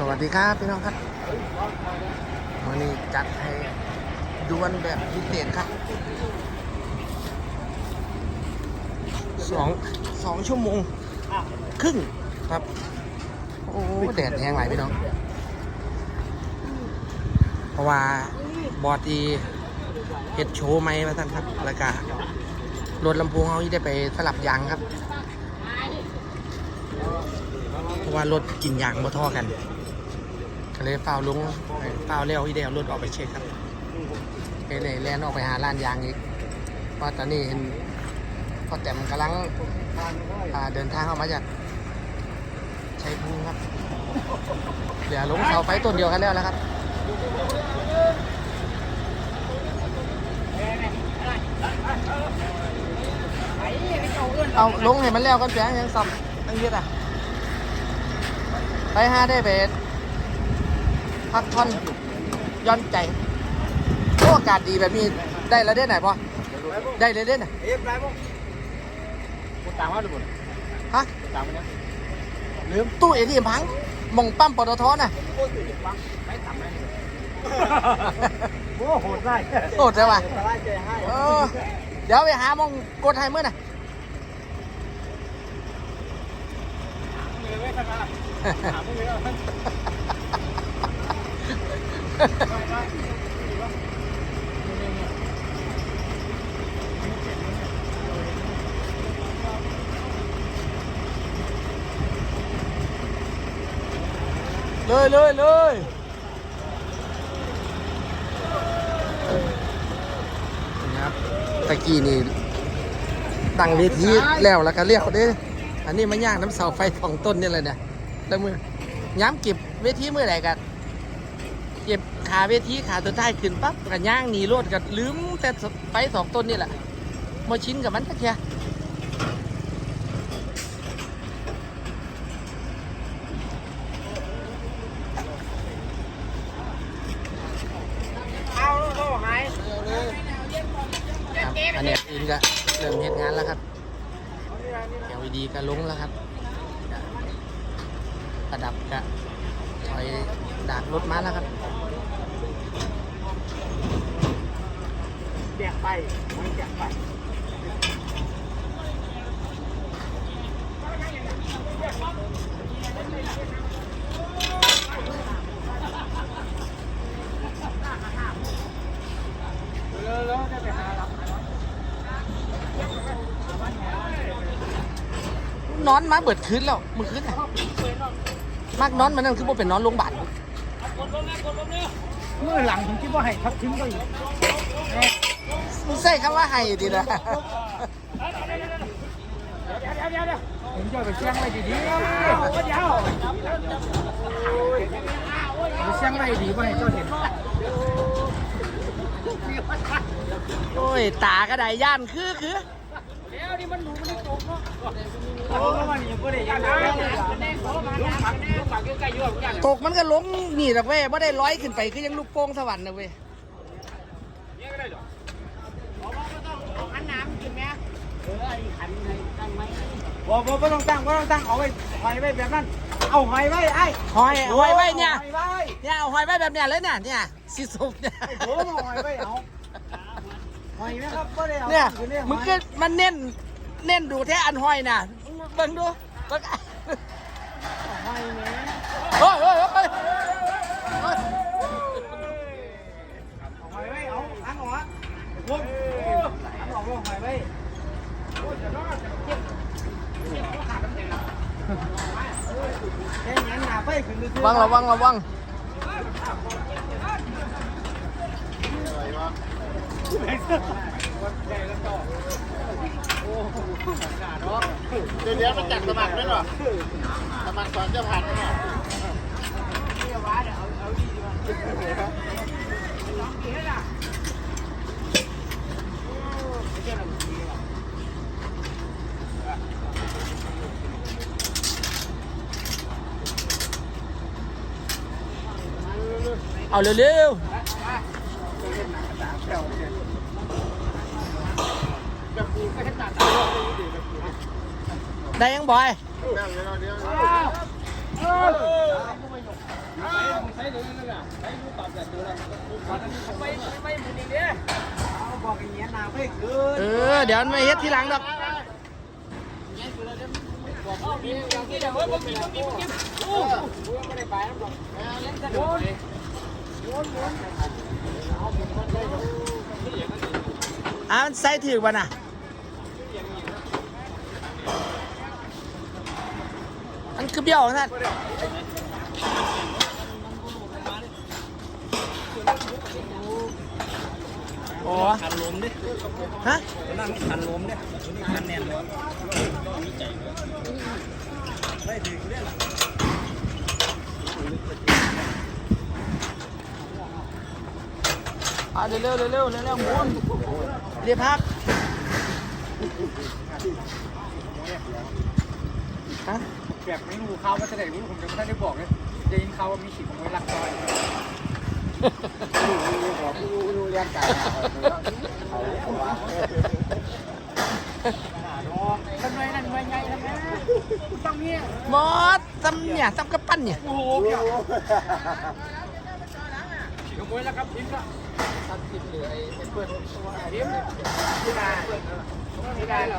สวัสดีครับพี่น้องครับวันนี้จัดให้ดวลแบบพิเศษครับสองสองชั่วโมงครึ่งครับ โอ้แดดแห้งไหลายพี่น้อง เพราะว่าบอตีเฮ็ดโชว์ไหมมาท่านครับ แล้วก็รถลำโพงเขาที่ได้ไปสลับยางครับ เพราะว่ารถกินยางบ่ท่อกัน ก็เลยเฝ้าวลงเฝ้าวเร็วที่เดียวรถออกไปเช็คครับไปเลยแล่นออกไปหาร้านยางอีกเพราะตอนนี้เห็นพ่อแต้มกำลังเดินทางออกมาจากชัยภูมิครับเหลือลงเสาไฟต้นเดียวกันแล้วแล้วครับเอาลงให้มันแล้วกันแสงยังสับตั้งเยอะอะไปหาได้เบส พักท่อนย้อนใจโอ้อากาศดีแบบนี้ได้แล้วได้ไหนปะได้เลยได้ไหนเอ๊ะไรบ้างกูตามมาดูบุญฮะตามมาเนี่ยลืมตู้เอทีเอ็มพังมองปั๊มปตทน่ะโคตรตื่นฟังไม่ทำไหมโอ้โหดไล่โอดใช่ปะไล่ใจให้เออเดี๋ยวไปหามองกดไทยเมื่อน่ะไม่ทำอะไรถามมึงเลยว่า เลยเลยเลยนะครับตะกี้นี่ตั้งเวทีแล้วแล้วก็เลี้ยวเด้อันนี้มันย่างน้ำเสาไฟสองต้นนี่เลยเนี่ยแล้วมือย้ำเก็บเวทีเมื่อไหร่กัน ขาเวทีขาตัวใต้ายขึ้นปั๊บกันย่างหนีรถกันลืมแต่ไฟสองต้นนี่แหละมาชินกับมันตะเคียเอาโลหายครับอันนี้อินก็เริ่มเห็นงานแล้วครับ LED ก็ลงแล้วครับประดับก็ถอยดากรถมาแล้วครับ แจกไปไม่แจกไปนอนมาเบิดคืนแล้วมือคืนน่ะมากนอนมันนั่นคือบ่เป็นนอนโรงพยาบาลเมื่อหลังผมคิดว่าให้ทับทิ้งก็อีก มึงใส่คำว่าให้ดีนะผมจะไปเชียงไว้ดีๆเดี๋ยวไปเชียงไว้ดีว่าให้เจ้าเห็นโอ้ย ตากระไดย่านคือคือแล้วนี่มันหนูมันตกเนาะโอ้ก็มันยังไม่ได้ยังไม่ได้ลูกผักลูกผักใกล้ๆอยู่อย่างตกมันก็ลงนี่ดอกเว้ยไม่ได้ร้อยขึ้นไปคือยังลูกโป่งสวรรค์นะเว้ย นี้ก็ได้หรอ อันน้ำกินไหมเออไอ้ ขันในตั้งไหมบ่บ่บ่ต้องตั้งบ่ต้องตั้งเอาไว้หอยไว้แบบนั้น เอาหอยไว้ไอ้หอยหอยไว้เนี่ยหอยไว้เนี่ยเอาหอยไว้แบบเนี้ยเลยเนี่ยเนี่ยสิสุบเนี่ยไอ้โถมาหอยไว้เอาหอยไหมครับบ่ได้เอาเนี่ยมึงก็มันเน้นเน้นดูแท้อันหอยน่ะเบิ่งดูเบิ่งหอยแหมโอ้ยโอ้ยโอ้ย ค่นี้หนาไปขึ้นดูระวังระวังระวังเดี๋ยวเดี๋ยวมันจัดสมัครด้วยเหรอสมัครสอนเจ้าพันธุ์เนี่ย เอาเร็วๆ ได้ยังบอยเดี๋ยวเดี๋ยวเดี๋ยวใช้ดูนั่นแหละใช้ดูปรับแบบดูแล้วไม่ไม่หมุนอีกเนี่ยเดียนาไม่คืนเดี๋ยวมันมาเฮ็ดทีหลังดอก ย่างที่เดี๋ยวเฮ้ยผมกินผมกินผมกินโอ้ไม่ได้ไปนะบอกโดนอะมันใส่ถือบ่น่ะมันคือเบี้ยวท่านโอ้คันลมดิฮะนั่นคันลมเนี่ยนี่คันแน่นเลยไม่ถึงเนี่ย เอาเร็วเร็วเร็วเร็วเร็วหมุนเรียบพักฮะแบบไม่รู้เขาว่าจะไหนรู้ผมยังไม่ได้บอกเลยได้ยินเขาว่ามีฉีดไว้ลักซอยทำไมนั่นไม่ไงทำไมต้องเนี่ยหมดตำเนี่ยตำกระปั้นเนี่ยโอ้โห เกี่ยวฉีดขโมยแล้วครับทิ้งละตัดติดเหลือไอ้เปิดตัวทิ้งที่นาที่นาเหรอ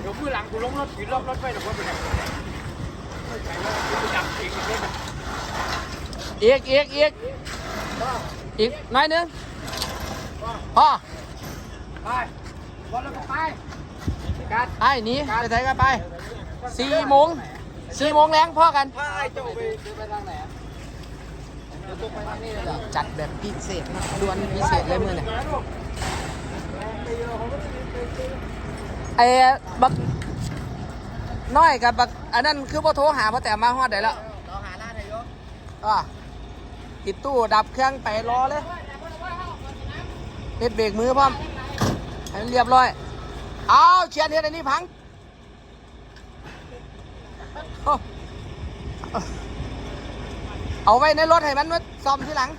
เดี๋ยวมือหลังกูลงรถขี่รอบรถไปเดี๋ยวคนไปไหนจับอีกนิดอีกอีกอีกอีกน้อยนึงพ่อไปบอลแล้วก็ไปไอ้หนีไปไหนกันไปสี่โมงสี่โมงแรงพ่อกันพาไอ้เจ้าไปไปทางไหน จัดแบบพิเศษนะดวนพิเศษเลยมือเนี่ยไอ้บักน้อยกับบักอันนั้นคือพ่โทรหาพ่อแต่มาฮอดได้แล้วเราหาร้านนายกอะติดตู้ดับเครื่องไปรอเลยเฮ็ดเบรกมือพร้อมให้มันเรียบร้อย เอาเชียนเฮ็ดอันนี้พังโอ้เอาไว้ในรถให้มันมา ซ่อมที่หลัง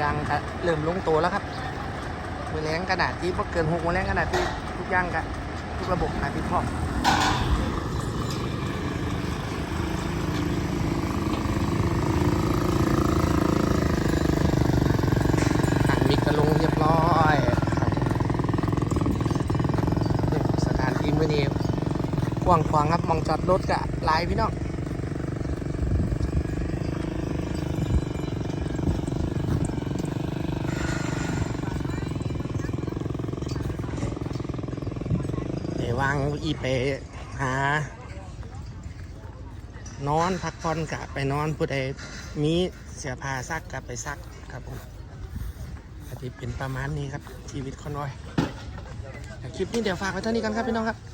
ยางก็เริ่มลงตัวแล้วครับมือแรงขนาดที่พอเกินหกมือแรงขนาดที่ทุกย่างกันทุกระบบหาที่พร้อมอันมิกก็ลงเรียบร้อยครับนี่สถานที่มือนี้ กว้างขวางครับมองจอดรถกะหลายพี่น้องเดี๋ยววางอีไปหานอนพักผ่อนกะไปนอนผู้ใดมีเสียผ้าซักกะไปซักครับผมอาทิเป็นประมาณนี้ครับชีวิตคนน้อยคลิปนี้เดี๋ยวฝากไว้เท่านี้กันครับพี่น้องครับ